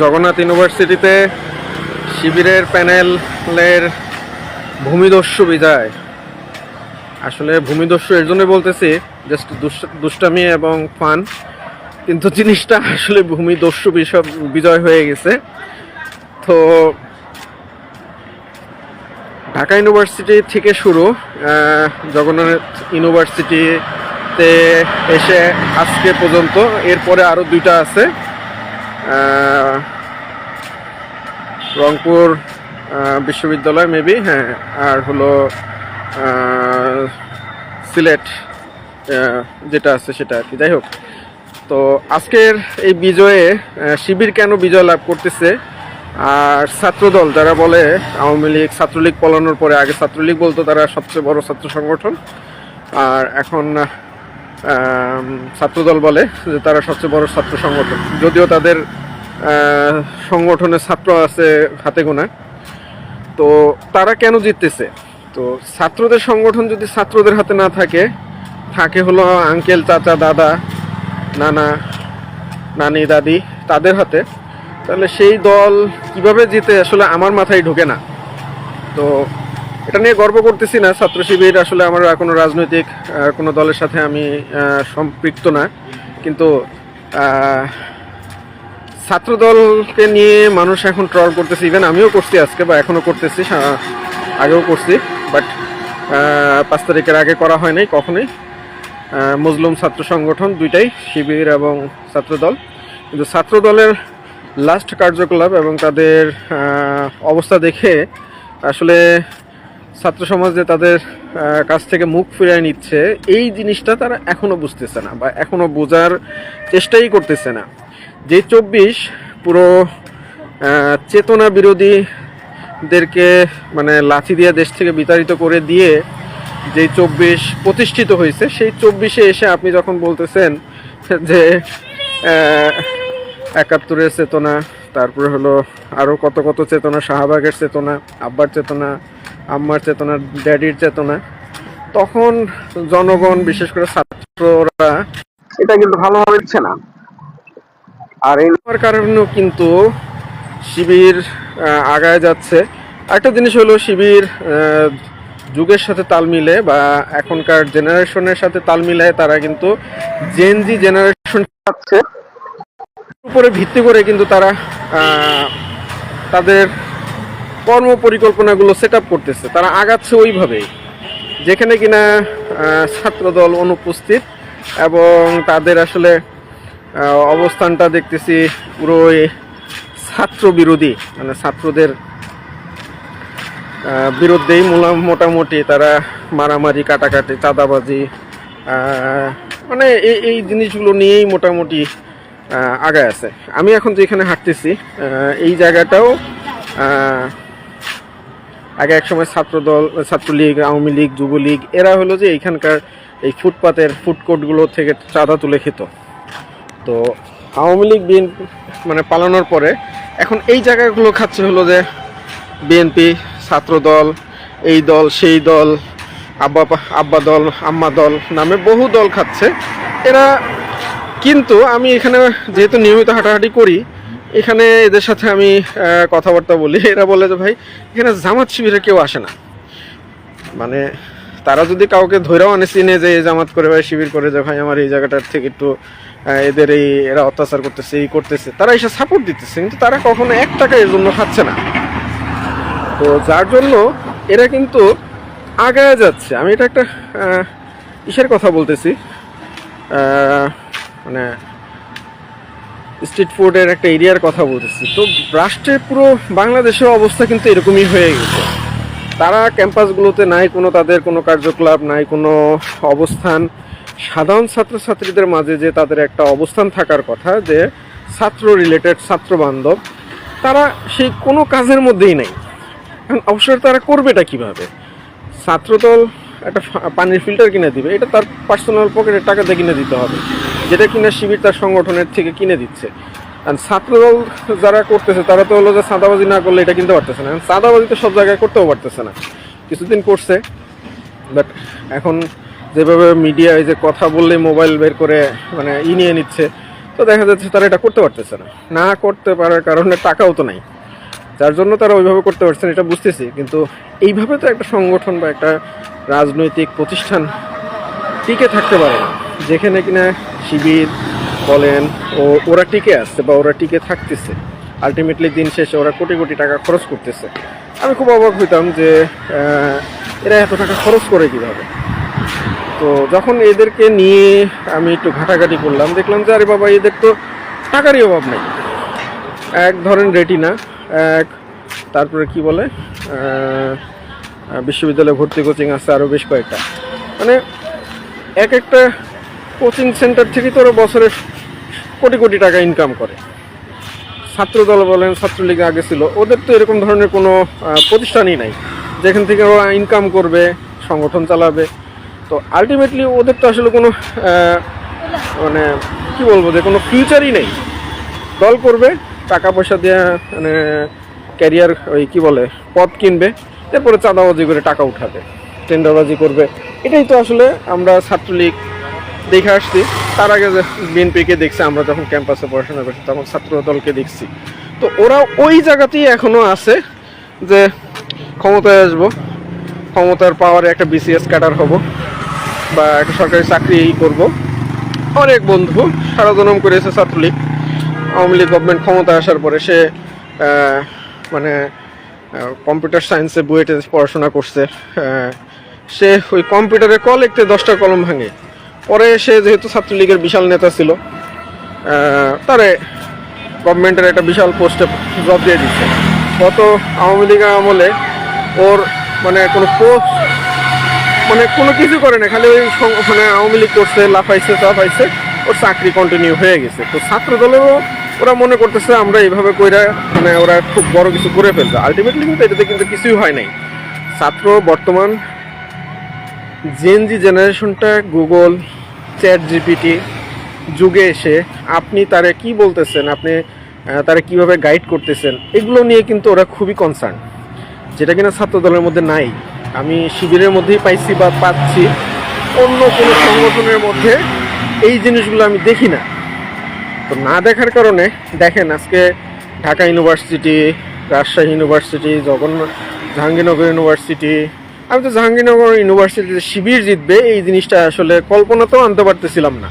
জগন্নাথ ইউনিভার্সিটিতে শিবিরের প্যানেলের ভূমিদস্যু বিজয়। আসলে ভূমিদস্যু এর জন্য বলতেছি জাস্ট দুষ্টামি এবং ফান। কিন্তু জিনিসটা আসলে ভূমিদস্যু বিষয়, বিজয় হয়ে গেছে। তো ঢাকা ইউনিভার্সিটি থেকে শুরু জগন্নাথ ইউনিভার্সিটিতে এসে আজকে পর্যন্ত, এরপরে আরও দুইটা আছে। রংপুর বিশ্ববিদ্যালয় মেবি হ্যাঁ আর হলো সিলেট যেটা আছে সেটা আর কি। যাই হোক, তো আজকের এই বিজয়ে শিবির কেন বিজয় লাভ করতেছে? আর ছাত্রদল, যারা বলে আওয়ামী লীগ, ছাত্রলীগ পলানোর পরে আগে ছাত্রলীগ বলতো, তারা সবচেয়ে বড় ছাত্র সংগঠন। আর এখন ছাত্রদল বলে যে তারা সবচেয়ে বড় ছাত্র সংগঠন। যদিও তাদের সংগঠনের ছাত্র আছে হাতে গোনা তো তারা কেন জিততেছে তো ছাত্রদের সংগঠন যদি ছাত্রদের হাতে না থাকে থাকে হলো আঙ্কেল, চাচা, দাদা, নানা, নানি, দাদি তাদের হাতে, তাহলে সেই দল কীভাবে জিতে আসলে আমার মাথায় ঢোকে না। তো এটা নিয়ে গর্ব করতেছি না ছাত্র শিবির আসলে আমার কোনো রাজনৈতিক কোনো দলের সাথে আমি সম্পৃক্ত না। কিন্তু ছাত্রদলকে নিয়ে মানুষ এখন ট্রল করতেছে। ইভেন আমিও করছি আজকে বা এখনও করতেছি আগেও করছি বাট পাঁচ তারিখের আগে করা হয় নাই কখনোই। আহ, মজলুম ছাত্র সংগঠন দুইটাই শিবির এবং ছাত্রদল। কিন্তু ছাত্রদলের লাস্ট কার্যকলাপ এবং তাদের অবস্থা দেখে আসলে ছাত্র সমাজ যে তাদের কাছ থেকে মুখ ফিরিয়ে নিচ্ছে, এই জিনিসটা তারা এখনও বুঝতেছে না বা এখনও বোঝার চেষ্টাই করতেছে না। যে চব্বিশ পুরো চেতনা বিরোধীদেরকে মানে লাঠি দিয়ে দেশ থেকে বিতাড়িত করে দিয়ে যে চব্বিশ প্রতিষ্ঠিত হয়েছে, সেই চব্বিশে এসে আপনি যখন বলতেছেন যে একাত্তরের চেতনা, তারপরে হলো আরও কত কত চেতনা, শাহবাগের চেতনা, আব্বার চেতনা আম্মার চেতনা ড্যাডির চেতনা। তখন জনগণ বিশেষ করে ছাত্ররা এটা কিন্তু ভালোভাবে দিচ্ছে না। আর এই হওয়ার কারণেও কিন্তু শিবির আগায় যাচ্ছে। একটা জিনিস হলো শিবির যুগের সাথে তাল মিলে বা এখনকার জেনারেশনের সাথে তাল মিলায় তারা কিন্তু জেনজি জেনারেশন পাচ্ছে উপরে ভিত্তি করে কিন্তু তারা আহ, তাদের কর্ম পরিকল্পনাগুলো সেট করতেছে। তারা আগাচ্ছে ওইভাবেই যেখানে কিনা ছাত্রদল অনুপস্থিত এবং তাদের আসলে অবস্থানটা দেখতেছি পুরোই ছাত্র বিরোধী মানে ছাত্রদের বিরুদ্ধেই মোলা- মোটামুটি তারা মারামারি, কাটাকাটি, চাঁদাবাজি মানে এই এই জিনিসগুলো নিয়েই মোটামুটি আগায় আছে। আমি এখন যেখানে হাঁটতেছি এই জায়গাটাও আগে একসময় ছাত্রদল, ছাত্রলীগ, আওয়ামী লীগ, যুবলীগ, এরা হলো যে এইখানকার এই ফুটপাতের ফুডকোর্টগুলো থেকে চাঁদা তুলে খেত। তো আওয়ামী লীগ বিএনপি মানে পালানোর পরে এখন এই জায়গাগুলো খাচ্ছে হলো যে বিএনপি, ছাত্রদল, এই দল, সেই দল, আব্বা আব্বা দল, আম্মা দল নামে বহু দল খাচ্ছে। এরা কিন্তু আমি এখানে যেহেতু নিয়মিত হাঁটাহাঁটি করি এখানে এদের সাথে আমি কথাবার্তা বলি। এরা বলে যে, ভাই, এখানে জামাত শিবিরে কেউ আসে না। মানে তারা যদি কাউকে ধৈরাও আনে, চিনে যে জামাত করে, ভাই, শিবির করে যে, ভাই, আমার এই জায়গাটার থেকে একটু এদের এই, এরা অত্যাচার করতেছে, এই করতেছে। তারা এসে সাপোর্ট দিতেছে, কিন্তু তারা কখনো এক টাকা এর জন্য খাচ্ছে না। তো যার জন্য এরা কিন্তু আগায় যাচ্ছে। আমি এটা একটা ইসের কথা বলতেছি। মানে স্ট্রিট ফুডের একটা এরিয়ার কথা বলতেছি। তো রাষ্ট্রের পুরো বাংলাদেশের অবস্থা কিন্তু এরকমই হয়ে গেছে। তারা ক্যাম্পাসগুলোতে নাই, কোনো তাদের কোনো কার্যকলাপ নাই, কোনো অবস্থান। সাধারণ ছাত্রছাত্রীদের মাঝে যে তাদের একটা অবস্থান থাকার কথা, যে ছাত্র রিলেটেড ছাত্র বান্ধব, তারা সেই কোনো কাজের মধ্যেই নেই। এখন অবসর তারা করবেটা কীভাবে? ছাত্রদল একটা পানির ফিল্টার কিনে দিবে, এটা তার পার্সোনাল পকেটের টাকা দিয়ে কিনে দিতে হবে। যেটা কিনা শিবির তার সংগঠনের থেকে কিনে দিচ্ছে। আর ছাত্রদল যারা করতেছে, তারা তো হলো যে সাদাবাজি না করলে এটা কিনতে পারতেছে না। সাদাবাজি তো সব জায়গায় করতেও পারতেছে না। কিছুদিন করছে বাট এখন যেভাবে মিডিয়া এই যে কথা বললে মোবাইল বের করে মানে ই নিয়ে নিচ্ছে, তো দেখা যাচ্ছে তারা এটা করতে পারতেছে না। না করতে পারার কারণে টাকাও তো নাই। যার জন্য তারা ওইভাবে করতে পারছেন এটা বুঝতেছি। কিন্তু এইভাবে তো একটা সংগঠন বা একটা রাজনৈতিক প্রতিষ্ঠান টিকে থাকতে পারে না। যেখানে কিনা শিবির বলেন, ও ওরা টিকে আসছে বা ওরা টিকে থাকতেছে। আলটিমেটলি দিন শেষে ওরা কোটি কোটি টাকা খরচ করতেছে। আমি খুব অবাক হইতাম যে এরা এত টাকা খরচ করে কীভাবে? তো যখন এদেরকে নিয়ে আমি একটু ঘাটাঘাটি করলাম, দেখলাম যে, আরে বাবা, এদের তো টাকারই অভাব নেই। এক ধরেন রেটিনা, এক তারপরে কি বলে বিশ্ববিদ্যালয়ে ভর্তি কোচিং আছে আরও বেশ কয়েকটা। মানে এক একটা কোচিং সেন্টার থেকে তো ওরা বছরে কোটি কোটি টাকা ইনকাম করে। ছাত্রদল বলেন, ছাত্রলীগ আগে ছিল, ওদের তো এরকম ধরনের কোনো প্রতিষ্ঠানই নাই। যেখান থেকে ওরা ইনকাম করবে, সংগঠন চালাবে। তো আলটিমেটলি ওদের তো আসলে কোনো মানে কি বলব যে, কোনো ফিউচারই নেই। দল করবে টাকা পয়সা দিয়ে মানে ক্যারিয়ার ওই কী বলে, পদ কিনবে, এরপরে চাঁদাবাজি করে টাকা উঠাবে টেন্ডারবাজি করবে। এটাই তো আসলে আমরা ছাত্রলীগ দেখে আসছি। তার আগে বিএনপিকে দেখছি, আমরা যখন ক্যাম্পাসে পড়াশোনা করছি, তখন ছাত্র দলকে দেখছি। তো ওরা ওই জায়গাতেই এখনও আছে যে ক্ষমতায় আসব, ক্ষমতার পাওয়ারে একটা বিসিএস ক্যাডার হব বা একটা সরকারি চাকরি করব। অনেক বন্ধু সারা জনম করেছে ছাত্রলীগ। আওয়ামী লীগ গভর্নমেন্ট ক্ষমতা আসার পরে সে মানে কম্পিউটার সায়েন্সে বুয়েটে পড়াশোনা করছে। সে ওই কম্পিউটারে কল লিখতে দশটা কলম ভাঙে। পরে সে যেহেতু ছাত্রলীগের বিশাল নেতা ছিল তারে গভর্নমেন্টের একটা বিশাল পোস্টে জব দিয়ে দিচ্ছে। গত আওয়ামী লীগের আমলে ওর মানে কোনো পোস্ট মানে কোনো কিছু করে না, খালি ওই মানে আওয়ামী লীগ করছে, লাফাইছে চাফাইছে ওর চাকরি কন্টিনিউ হয়ে গেছে। তো ছাত্র দলেও ওরা মনে করতেছে আমরা এইভাবে কইরা মানে ওরা খুব বড় কিছু করে ফেলছে আলটিমেটলি কিন্তু এটাতে কিন্তু কিছুই হয় নাই। ছাত্র বর্তমান জেনজি জেনারেশনটা গুগল চ্যাট জিপিটি যুগে এসে আপনি তারে কি বলতেছেন? আপনি তারে কীভাবে গাইড করতেছেন? এগুলো নিয়ে কিন্তু ওরা খুবই কনসার্ন যেটা কিনা ছাত্র দলের মধ্যে নাই। আমি শিবিরের মধ্যেই পাইছি বা পাচ্ছি। অন্য কোনো সংগঠনের মধ্যে এই জিনিসগুলো আমি দেখি না। তো না দেখার কারণে, দেখেন আজকে Dhaka university Rajshahi university Jagannath, Jahangirnagar university আমি তো জাহাঙ্গীরনগর ইউনিভার্সিটিতে শিবির জিতবে, এই জিনিসটা আসলে কল্পনাতেও আনতে পারতেছিলাম না।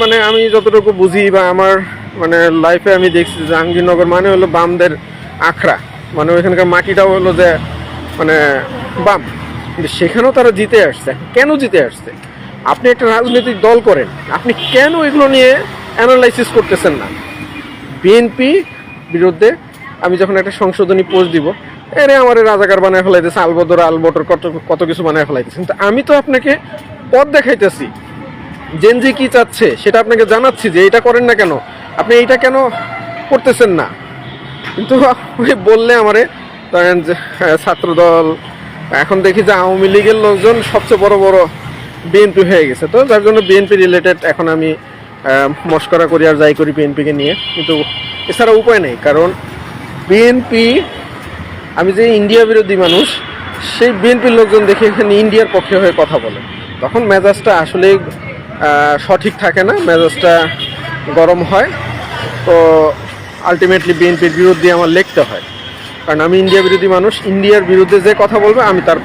মানে আমি যতটুকু বুঝি বা আমার মানে লাইফে আমি দেখছি, জাহাঙ্গীরনগর মানে হলো বামদের আখড়া। মানে ওইখানকার মাটিটাও হলো যে মানে বাম। সেখানেও তারা জিতে আসছে। কেন জিতে আসছে? আপনি একটা রাজনৈতিক দল করেন, আপনি কেন এগুলো নিয়ে অ্যানালাইসিস করতেছেন না? বিএনপি বিরুদ্ধে আমি যখন একটা সংশোধনী পোস্ট দিব এরে আমার রাজাকার বানায় ফেলাইতেছে আলবদর আলবটর কত কত কিছু বানায় ফেলাইতেছে। কিন্তু আমি তো আপনাকে পথ দেখাইতেছি। জেনজি কি চাচ্ছে সেটা আপনাকে জানাচ্ছি যে এটা করেন না কেন? আপনি এইটা কেন করতেছেন না? কিন্তু ওই বললে আমারে ধরেন যে হ্যাঁ, ছাত্রদল এখন দেখি যে আওয়ামী লীগের লোকজন সবচেয়ে বড় বড় বিএনপি হয়ে গেছে। তো যার জন্য বিএনপি রিলেটেড এখন আমি মস্করা করি আর যাই করি বিএনপিকে নিয়ে। কিন্তু এছাড়া উপায় নেই কারণ বিএনপি আমি যে ইন্ডিয়া বিরোধী মানুষ সেই বিএনপির লোকজন দেখে এখানে ইন্ডিয়ার পক্ষে হয়ে কথা বলে। তখন মেজাজটা আসলেই আহ, সঠিক থাকে না মেজাজটা গরম হয়। তো আলটিমেটলি বিএনপির বিরুদ্ধে আমার লিখতে হয়। কারণ আমি ইন্ডিয়া বিরোধী মানুষ ইন্ডিয়ার বিরুদ্ধে যে কথা বলবে আমি তার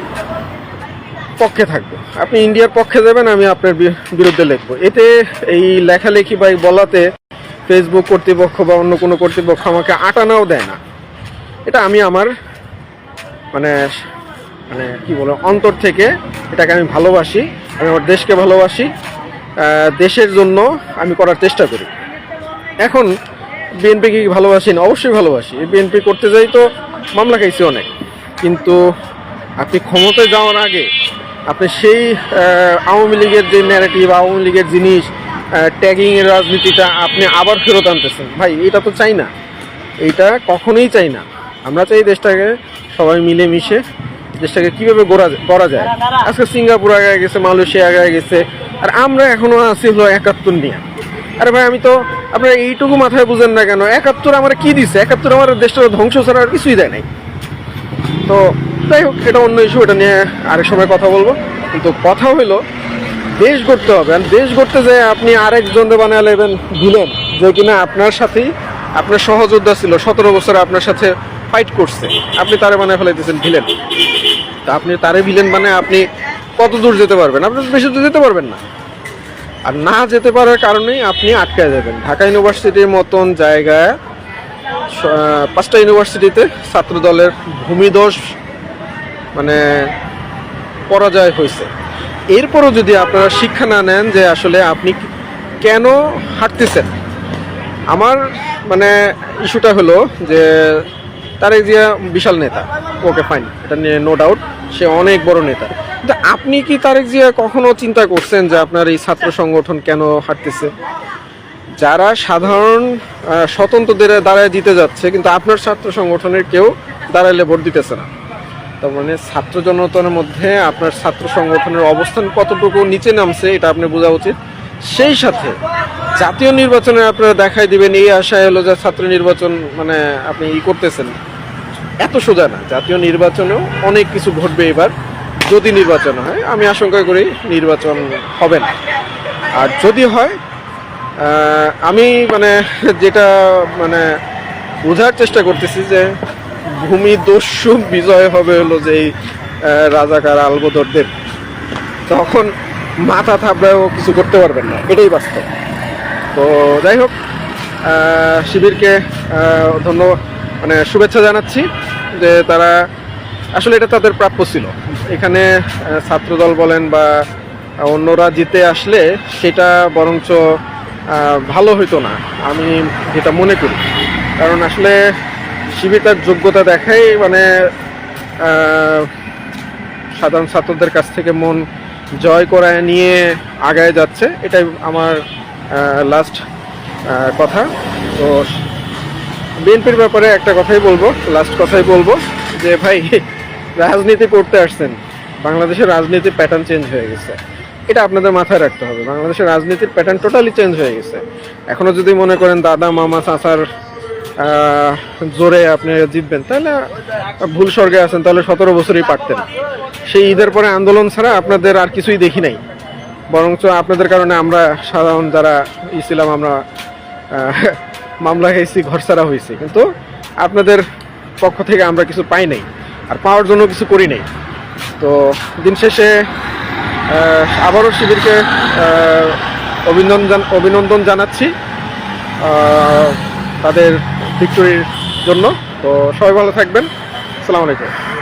পক্ষে থাকব। আপনি ইন্ডিয়ার পক্ষে যাবেন আমি আপনার বিরুদ্ধে লিখব। এতে এই লেখালেখি বা বলাতে ফেসবুক কর্তৃপক্ষ বা অন্য কোনো কর্তৃপক্ষ আমাকে আটানাও দেয় না। এটা আমি আমার মানে মানে কি বলব, অন্তর থেকে এটাকে আমি ভালোবাসি, আমি আমার দেশকে ভালোবাসি দেশের জন্য আমি করার চেষ্টা করি। এখন বিএনপিকে ভালোবাসি না? অবশ্যই ভালোবাসি। বিএনপি করতে যাই তো মামলা খাইছি অনেক। কিন্তু আপনি ক্ষমতায় যাওয়ার আগে আপনি সেই আওয়ামী লীগের যে ন্যারেটিভ আওয়ামী লীগের জিনিস ট্যাগিং এর রাজনীতিটা আপনি আবার ফেরত আনতেছেন। ভাই, এটা তো চাই না। এইটা কখনোই চাই না। আমরা চাই দেশটাকে সবাই মিলে মিশে দেশটাকে কীভাবে গড়া করা যায়। আজকে সিঙ্গাপুর আগে গেছে, মালয়েশিয়া আগে গেছে, আর আমরা এখনও আছি হলো একাত্তর নিয়ে। আরে ভাই, আমি তো আপনার এইটুকু মাথায় বুঝেন না কেন, একাত্তর আমার কি দিছে? একাত্তর আমার দেশটা ধ্বংস ছাড়া আর কিছুই দেয় নাই। তো যাই হোক, এটা অন্য ইস্যু এটা নিয়ে আরেক সময় কথা বলব। কিন্তু কথা হলো, দেশ গড়তে হবে। আর দেশ গড়তে যে আপনি আরেকজন বানায় নেবেন ভিলেন যে কিনা আপনার সাথেই, আপনার সহযোদ্ধা ছিল। সতেরো বছর আপনার সাথে ফাইট করছে। আপনি তারে বানায় ফেলাইতেছেন ভিলেন তা আপনি তারে ভিলেন মানে আপনি কত দূর যেতে পারবেন? আপনি বেশি দূর যেতে পারবেন না। আর না যেতে পারার কারণেই আপনি আটকায় যাবেন। ঢাকা ইউনিভার্সিটির মতন জায়গায় পাঁচটা ইউনিভার্সিটিতে ছাত্র দলের ভূমিদোষ মানে পরাজয় হয়েছে। এরপরও যদি আপনারা শিক্ষা না নেন যে আসলে আপনি কেন হাঁটতেছেন আমার মানে ইস্যুটা হলো যে তারেক জিয়া বিশাল নেতা, ওকে ফাইন এটা নিয়ে নো ডাউট সে অনেক বড় নেতা। কিন্তু আপনি কি তারেক জিয়া কখনো চিন্তা করছেন যে আপনার এই ছাত্র সংগঠন কেন হাঁটতেছে যারা সাধারণ স্বতন্ত্রদের দাঁড়ায় দিতে যাচ্ছে, কিন্তু আপনার ছাত্র সংগঠনের কেউ দাঁড়াইলে ভোট দিতেছে না। তার মানে ছাত্র জনতার মধ্যে আপনার ছাত্র সংগঠনের অবস্থান কতটুকু নিচে নামছে, এটা আপনি বোঝা উচিত। সেই সাথে জাতীয় নির্বাচনে আপনারা দেখাই দিবেন, এই আশায় হলো যে ছাত্র নির্বাচন মানে আপনি ই করতেছেন। এত সোজা না। জাতীয় নির্বাচনেও অনেক কিছু ঘটবে এবার। যদি নির্বাচন হয়, আমি আশঙ্কা করি নির্বাচন হবে না। আর যদি হয় আমি মানে যেটা মানে বোঝার চেষ্টা করতেছি যে ভূমি দস্যু বিজয় হবে হলো যে এই রাজাকার আলবদরদের তখন মাথা থাপড়ায়ও কিছু করতে পারবেন না। এটাই বাস্তব। তো যাই হোক শিবিরকে ধন্যবাদ মানে শুভেচ্ছা জানাচ্ছি। যে তারা আসলে এটা তাদের প্রাপ্য ছিল। এখানে ছাত্রদল বলেন বা অন্যরা জিতে আসলে সেটা বরঞ্চ ভালো হইতো না, আমি যেটা মনে করি। কারণ আসলে শিবির যোগ্যতা দেখাই মানে সাধারণ ছাত্রদের কাছ থেকে মন জয় করায় নিয়ে আগায় যাচ্ছে, এটাই আমার লাস্ট কথা। তো বিএনপির ব্যাপারে একটা কথাই বলব লাস্ট কথাই বলব, যে ভাই, রাজনীতি করতে আসছেন, বাংলাদেশের রাজনীতির প্যাটার্ন চেঞ্জ হয়ে গেছে। এটা আপনাদের মাথায় রাখতে হবে, বাংলাদেশের রাজনীতির প্যাটার্ন টোটালি চেঞ্জ হয়ে গেছে। এখনও যদি মনে করেন দাদা, মামা, চাচার জোরে আপনি জিতবেন, তাহলে ভুল স্বর্গে আছেন, তাহলে সতেরো বছরই পারতেন সেই ঈদের পরে আন্দোলন ছাড়া আপনাদের আর কিছুই দেখি নাই। বরঞ্চ আপনাদের কারণে আমরা সাধারণ যারা ই ছিলাম, আমরা মামলা খাইছি ছাড়া হয়েছি। কিন্তু আপনাদের পক্ষ থেকে আমরা কিছু পাই নাই আর পাওয়ার জন্য কিছু করি নাই। তো দিন শেষে আবারও শিবিরকে অভিনন্দন অভিনন্দন জানাচ্ছি তাদের ভিক্টোরির জন্য। তো সবাই ভালো থাকবেন। আসসালামু আলাইকুম।